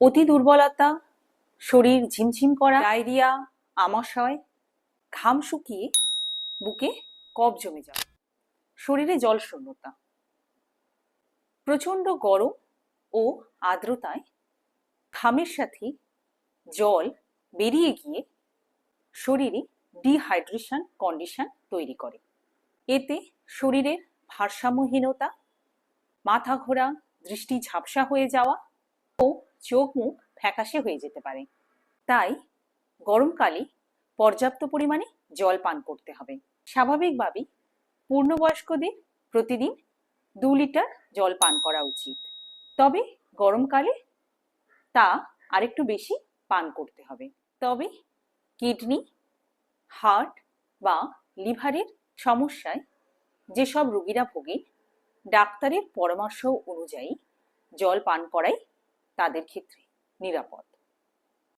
অতি দুর্বলতা, শরীর ঝিমঝিম করা, ডায়রিয়া, আমাশয়, ঘাম শুকিয়ে বুকে কফ জমে যাওয়া, শরীরে জল শূন্যতা প্রচণ্ড গরম ও আর্দ্রতায় ঘামের সাথে জল বেরিয়ে গিয়ে শরীরে ডিহাইড্রেশন কন্ডিশন তৈরি করে। এতে শরীরের ভারসাম্যহীনতা, মাথা ঘোরা, দৃষ্টি ঝাপসা হয়ে যাওয়া ও চোখ মুখ ফ্যাকাশে হয়ে যেতে পারে। তাই গরমকালে পর্যাপ্ত পরিমাণে জল পান করতে হবে। স্বাভাবিকভাবেই পূর্ণবয়স্কদের প্রতিদিন দু লিটার জল পান করা উচিত। তবে গরমকালে তা আরেকটু বেশি পান করতে হবে। তবে কিডনি, হার্ট বা লিভারের সমস্যায় যেসব রোগীরা ভোগেন, ডাক্তারের পরামর্শ অনুযায়ী জল পান করাই তাদের ক্ষেত্রে নিরাপদ।